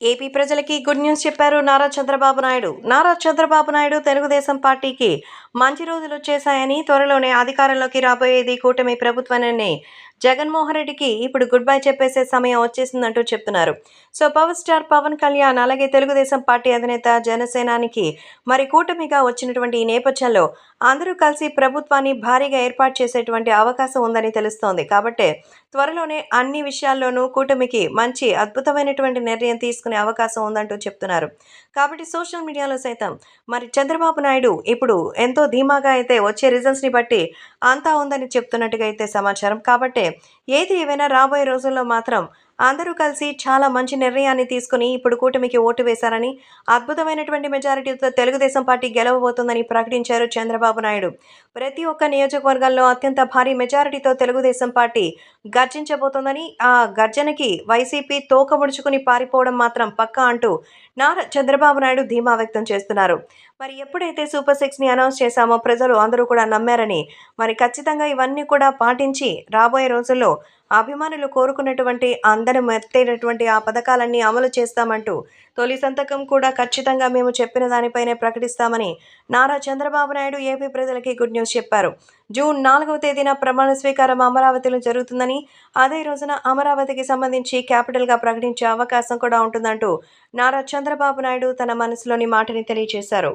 AP ప్రజలకి good news చెప్పారు నారా చంద్రబాబు నాయుడు. నారా చంద్రబాబు నాయుడు తెలుగుదేశం పార్టీకి మంచి రోజులు వచ్చేశాయని త్వరలోనే అధికారంలోకి రాబోయేది కూటమి ప్రభుత్వమని జగన్మోహన్ రెడ్డికి ఇప్పుడు గుడ్ బై చెప్పేసే సమయం వచ్చేసిందంటూ చెప్తున్నారు. So power star Pawan Kalyan అలాగే తెలుగుదేశం పార్టీ అధినేత జనసేనానికి మరి కూటమిగా వచ్చినటువంటి ఈ నేపథ్యంలో అందరూ కలిసి ప్రభుత్వాన్ని భారీగా ఏర్పాటు చేసేటువంటి అవకాశం ఉందని తెలుస్తోంది. కాబట్టి త్వరలోనే అన్ని విషయాల్లోనూ కూటమికి మంచి అద్భుతమైనటువంటి నిర్ణయం తీసుకునే అవకాశం ఉందంటూ చెప్తున్నారు. కాబట్టి సోషల్ మీడియాలో సైతం మరి చంద్రబాబు నాయుడు ఇప్పుడు ఎంతో ధీమాగా అయితే వచ్చే రిజల్ట్స్ని బట్టి అంతా ఉందని చెప్తున్నట్టుగా అయితే సమాచారం. కాబట్టి ఏది ఏవైనా రాబోయే రోజుల్లో మాత్రం అందరూ కలిసి చాలా మంచి నిర్ణయాన్ని తీసుకుని ఇప్పుడు కూటమికి ఓటు వేశారని అద్భుతమైనటువంటి మెజారిటీతో తెలుగుదేశం పార్టీ గెలవబోతోందని ప్రకటించారు చంద్రబాబు నాయుడు. ప్రతి ఒక్క నియోజకవర్గాల్లో అత్యంత భారీ మెజారిటీతో తెలుగుదేశం పార్టీ గర్జించబోతోందని ఆ గర్జనకి వైసీపీ తోక ముడుచుకుని పారిపోవడం మాత్రం పక్కా అంటూ నారా చంద్రబాబు నాయుడు ధీమా వ్యక్తం చేస్తున్నారు. మరి ఎప్పుడైతే సూపర్ సిక్స్ని అనౌన్స్ చేశామో ప్రజలు అందరూ కూడా నమ్మారని మరి ఖచ్చితంగా ఇవన్నీ కూడా పాటించి రాబోయే రోజుల్లో అభిమానులు కోరుకున్నటువంటి అందరం ఎత్తైనటువంటి ఆ పథకాలన్నీ అమలు చేస్తామంటూ తొలి సంతకం కూడా ఖచ్చితంగా మేము చెప్పిన దానిపైనే ప్రకటిస్తామని నారా చంద్రబాబు నాయుడు ఏపీ ప్రజలకి గుడ్ న్యూస్ చెప్పారు. జూన్ నాలుగవ తేదీన ప్రమాణ స్వీకారం అమరావతిలో జరుగుతుందని అదే రోజున అమరావతికి సంబంధించి క్యాపిటల్గా ప్రకటించే అవకాశం కూడా ఉంటుందంటూ నారా చంద్రబాబు నాయుడు తన మనసులోని మాటని తెలియజేశారు.